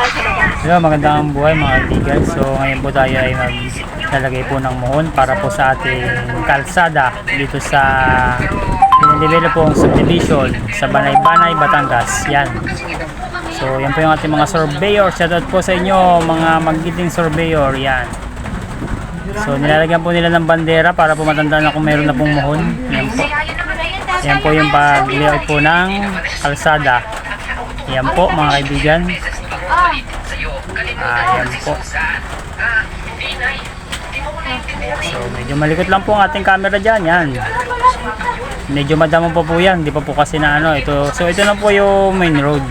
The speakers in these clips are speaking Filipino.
Hello, magandang buhay mga kaibigan. So ngayon po tayo ay maglalagay po ng muhon para po sa ating kalsada dito sa pinidevelop pong subdivision sa Banay-Banay, Batangas. Yan. So yan po yung ating mga surveyor. Shoutout po sa inyo mga magiting surveyor. Yan. So nilalagyan po nila ng bandera para po matandaan na kung meron na pong muhon. Yan po. Yan po yung pag-layout po ng kalsada. Yan po mga kaibigan. Ayan po. So, medyo malikot lang po ang ating camera dyan. Yan. Medyo madamo pa po yan. Di pa po kasi na ano. Ito. So, ito na po yung main road.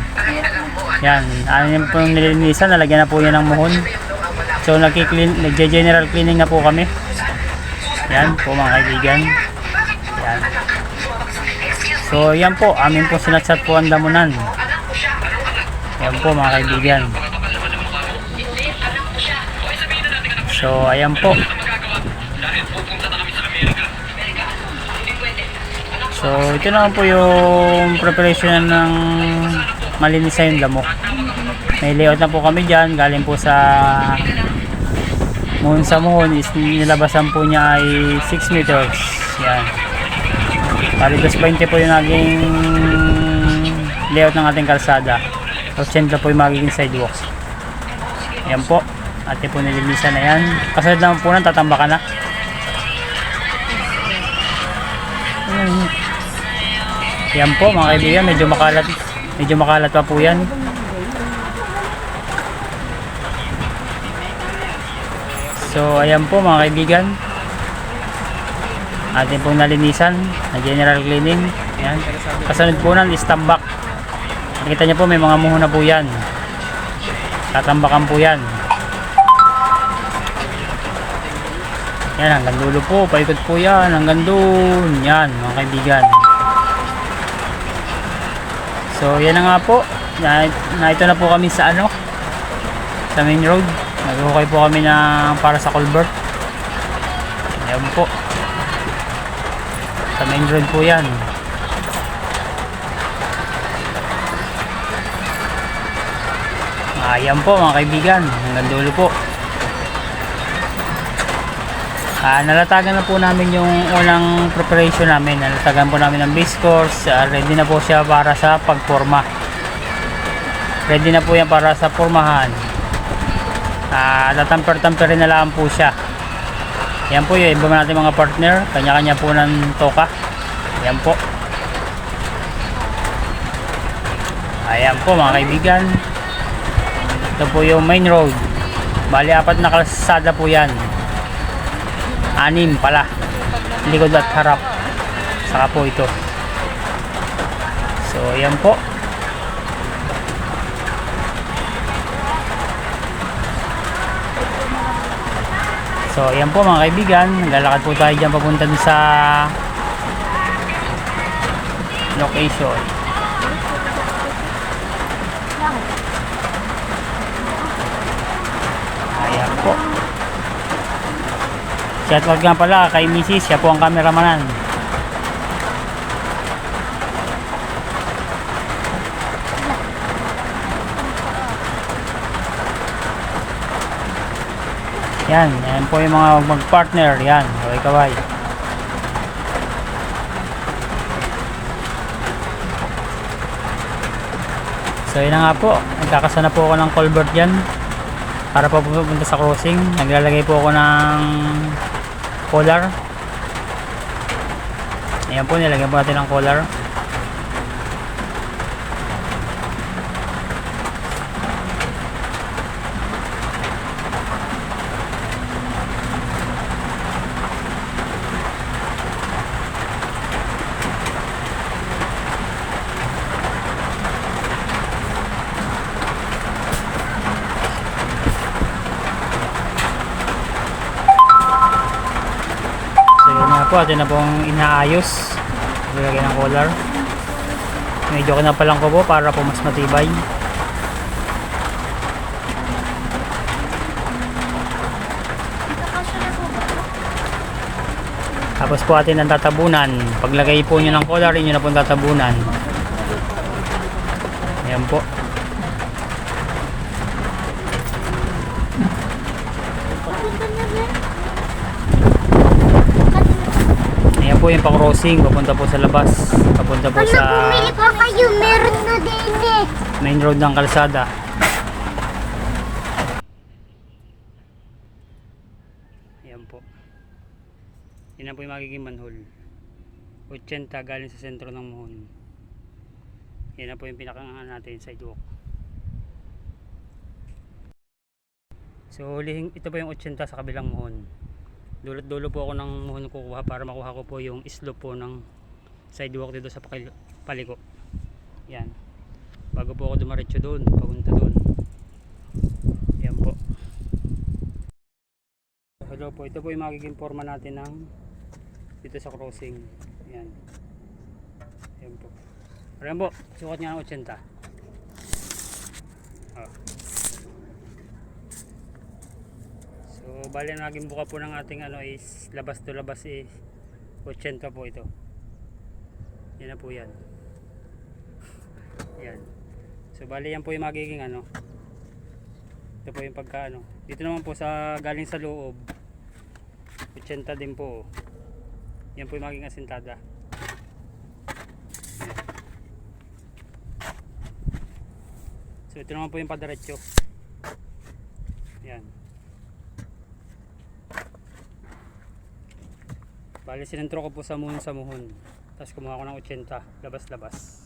Yan. Ano yung nilinisan. Nalagyan na po yan ng muhon. So, nagki-clean, nagje-general cleaning na po kami. Yan po mga kaibigan. Yan. So, yan po. Amin po sinatsat po ang damunan. Yan po mga kaibigan. So, ayan po. So, ito naman po yung preparation ng malinis na yung damo. May layout na po kami dyan. Galing po sa Muhon sa Muhon is nilabasan po niya ay 6 meters. Yan. Palitos 20 po yung naging layout ng ating kalsada. 80 po yung magiging sidewalk. Yan po. Ate po nililisan na yan. Kasunod naman po nun, tatamba ka na. Yan po mga kaibigan, medyo makalat. Medyo makalat pa po yan. So ayan po mga kaibigan. Atin pong nalinisan, na general cleaning. Yan. Kasunod po nun is Nakita niyo po may mga muho na po yan. Tatambakan po yan. Yan, hanggang dulo po. Paikot po yan. Hanggang dun. Yan, mga kaibigan. So, yan na nga po. Na, na ito na po kami sa ano. Sa main road. Nag-okay po kami na para sa culvert. Yan po. Sa main road po yan. Ayan po mga kaibigan. Hanggang dulo po. Ah, nalatagan na po namin yung unang preparation namin. Nalatagan po namin ng base course. Ah, ready na po siya para sa pagforma. Ready na po yan para sa formahan. Ah, tatamper-tamperin na lang po siya. Yan po yung iba natin mga partner. Kanya-kanya po ng toka. Yan po. Ayan po mga kaibigan. Ito po yung main road. Bali, apat na kalsada po yan. Anim pala. Likod at harap. Saka po ito. So, ayan po. So, ayan po mga kaibigan. Naglalakad po tayo dyan papunta dun sa location. Po. Shoutout nga pala kay Mrs. Siya po ang kameramanan. Yan, yan po yung mga mag-partner. Yan, kaway kaway. So yun na nga po, nagkakasana po ako ng culvert dyan para po pupunta sa crossing. Naglalagay po ako ng collar. Ayan po, nilagyan po natin ng collar. Yun po, atin na pong inaayos. Nilagay ng collar. Medyo kinapalang ko po para po mas matibay. Tapos po atin ang tatabunan. Paglagay po nyo ng collar, inyo na po ang tatabunan. Ayan po. Po yung pa-crossing, papunta po sa labas, papunta po Pag sa bumili pa kayo, meron na din eh. main road ng kalsada. Ayan po. Yan na po yung magiging manhole. 80 galing sa sentro ng Muhon. Yan na po yung pinaka natin sidewalk. So, ito po yung 80 sa kabilang Muhon. Dulot dulo po ako ng Muhon kukuha para makuha ko po yung slope po ng sidewalk dito sa paliko. Yan. Bago po ako dumaretso doon, papunta doon. Yan po. Hello po, ito po yung magiging forma natin ng dito sa crossing. Yan. Yan po. Ayan po, sukat niya ng 80. So, bali ang naging buka po ng ating ano is labas to labas is 80 po ito. Yan na po yan. Yan. So bali yan po yung magiging ano. Ito po yung pagka ano. Dito naman po sa galing sa loob. 80 din po. Yan po yung magiging asintada. So ito naman po yung padiretso. Yan. Bali sinentro ko po sa muhon sa muhon. Tapos kumuha ko ng 80. Labas-labas.